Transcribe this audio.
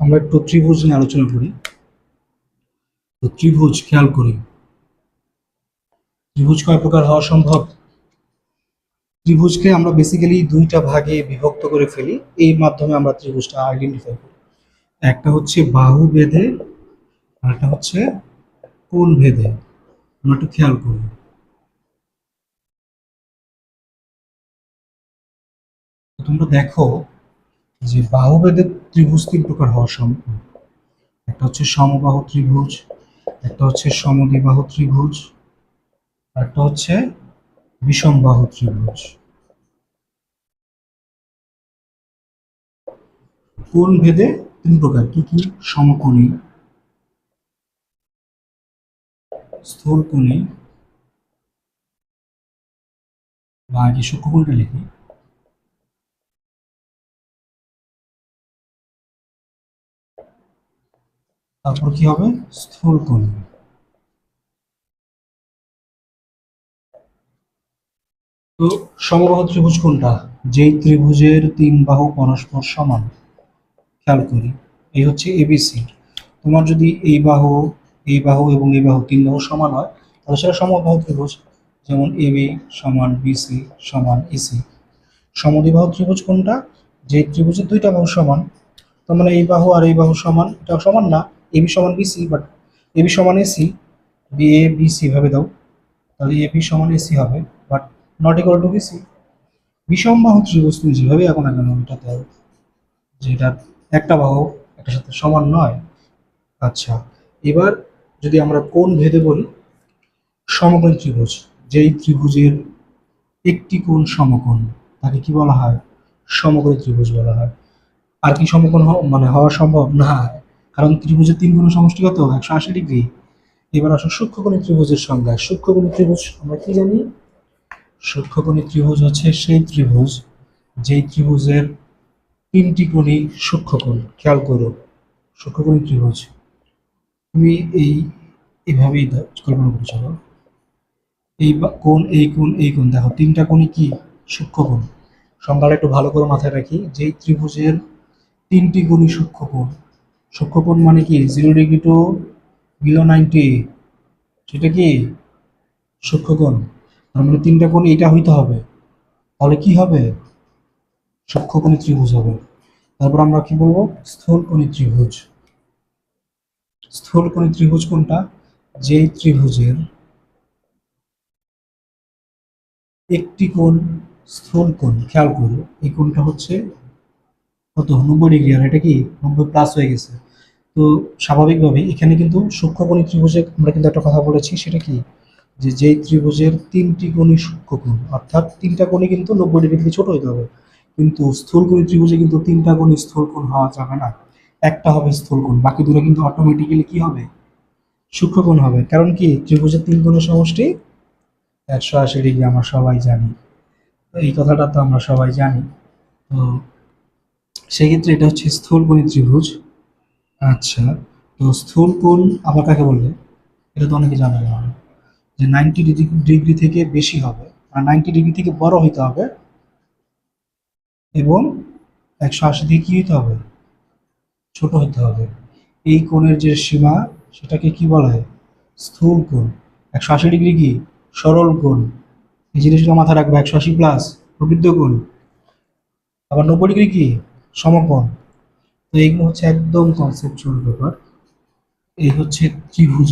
আমরা একটু ত্রিভুজ নিয়ে আলোচনা করি। তো ত্রিভুজ খেয়াল করি। ত্রিভুজ কয় প্রকার হওয়া সম্ভব? ত্রিভুজকে আমরা বেসিক্যালি দুইটা ভাগে বিভক্ত করে ফেলি। এই মাধ্যমে আমরা ত্রিভুজটা আইডেন্টিফাই করি। একটা হচ্ছে বাহু ভেদে আর একটা হচ্ছে কোন ভেদে। আমরা একটু খেয়াল করি। তোমরা দেখো যে বাহু বাহুভেদের ত্রিভুজ তিন প্রকার হওয়া সম্ভব। একটা হচ্ছে সমবাহু ত্রিভুজ, একটা হচ্ছে সমদ্বিবাহু ত্রিভুজ একটা হচ্ছে বিষমবাহু ত্রিভুজ। কোন ভেদে তিন প্রকার? কি কি? সমকোণী, স্থূলকোণী, বা আগে সূক্ষ্মকোণটা লিখি। তারপর কি হবে? স্থূল কোণ। তো সমবাহু ত্রিভুজ কোনটা? যেই ত্রিভুজের তিন বাহু পরস্পর সমান। খেয়াল করি, এই হচ্ছে এবিসি তোমার যদি এই বাহু এই বাহু এবং এই বাহু তিন বাহু সমান হয়, তাহলে সেটা সমবাহু ত্রিভুজ। যেমন এবি সমান বিসি সমান এসি সমদ্বিবাহু ত্রিভুজ কোনটা? যে ত্রিভুজের দুইটা বাহু সমান। তার মানে এই বাহু আর এই বাহু সমান এটা সমান না। এবি সমান বিসি বাট এবি সমান AC B A B C ভাবে দাও। তাহলে এ বি সমান এসি হবে but not equal to BC বিষম বাহু ত্রিভুজ তুমি যেভাবে এখন না কেন এটা দাও যে এটা একটা বাহু একটার সাথে সমান নয়। আচ্ছা এবার যদি আমরা কোন ভেদে বলি, সমকোণ ত্রিভুজ, যেই ত্রিভুজের একটি কোণ সমকোণ, তাকে কি বলা হয়? সমকোণী ত্রিভুজ বলা হয়। আর কি সমকোণ মানে হওয়া সম্ভব? না। কারণ ত্রিভুজের তিন গুণ সমষ্টি কত একশো আশি ডিগ্রি। এবার আসো সূক্ষ্মকোণী ত্রিভুজের সংজ্ঞা সূক্ষ্মকোণী ত্রিভুজ আমরা কি জানি? সূক্ষ্মকোণী ত্রিভুজ হচ্ছে সেই ত্রিভুজ যেই ত্রিভুজের তিনটি কোণই সূক্ষ্মকোণ। খেয়াল করো, সূক্ষ্মকোণী ত্রিভুজ। তুমি এই এভাবেই কল্পনা করে চলো। এই কোণ এই কোণ এই কোণ। দেখো, তিনটা কোণই কি? সূক্ষ্মকোণ। সংজ্ঞাটা একটু ভালো করে মাথায় রাখি। যেই ত্রিভুজের তিনটি কোণই সূক্ষ্মকোণ সূক্ষ্মকোণ মানে কি? Zero degree to below ninety সেটা কি? সূক্ষ্মকোণ তার মানে তিনটা কোণ এটা হইতে হবে। তাহলে কি হবে? সূক্ষ্মকোণী ত্রিভুজ হবে। তারপর আমরা কি বলব? স্থূলকোণী ত্রিভুজ। স্থল স্থূলকোণী ত্রিভুজ কোনটা? যেই ত্রিভুজের একটি কোণ স্থূল কোণ, খেয়াল করো, এই কোণটা হচ্ছে কত নব্বই ডিগ্রি আর এটা কি নব্বই প্লাস হয়ে গেছে। তো স্বাভাবিকভাবে এখানে কিন্তু সূক্ষ্মকোণী ত্রিভুজে আমরা কিন্তু একটা কথা বলেছি, সেটা কি? যে যেই ত্রিভুজের তিনটি কোণই সূক্ষ্মকোণ অর্থাৎ তিনটা কোণই কিন্তু নব্বই ডিগ্রি ছোট হতে হবে। কিন্তু স্থূলকোণী ত্রিভুজে কিন্তু তিনটা কোণই স্থূলকোণ হওয়া যাবে না। একটা হবে স্থূলকোণ বাকি দুটো কিন্তু অটোমেটিক্যালি কি হবে? সূক্ষ্মকোণ হবে। কারণ কি? ত্রিভুজের তিন কোণের সমষ্টি একশো আশি ডিগ্রি, আমরা সবাই জানি। এই কথাটা তো আমরা সবাই জানি। তো সেক্ষেত্রে এটা হচ্ছে স্থূলকোণী ত্রিভুজ। আচ্ছা তো স্থূল কোণ আবার কাকে বলবে এটা তো অনেকে জানে না। যে নাইনটি ডিগ্রি থেকে বেশি হবে আর নাইনটি ডিগ্রি থেকে বড় হইতে হবে এবং একশো আশি থেকে কী হইতে হবে? ছোট হইতে হবে। এই কোণের যে সীমা, সেটাকে কি বলা হয়? স্থূল কোণ। একশো আশি ডিগ্রি কি? সরল কোণ। এই জিনিসটা মাথায় রাখবে। একশো আশি প্লাস প্রবৃদ্ধ কোণ। আবার নব্বই ডিগ্রি কি? সমকোণ। তো এইগুলো হচ্ছে একদম কনসেপচুয়াল ব্যাপার। এই হচ্ছে ত্রিভুজ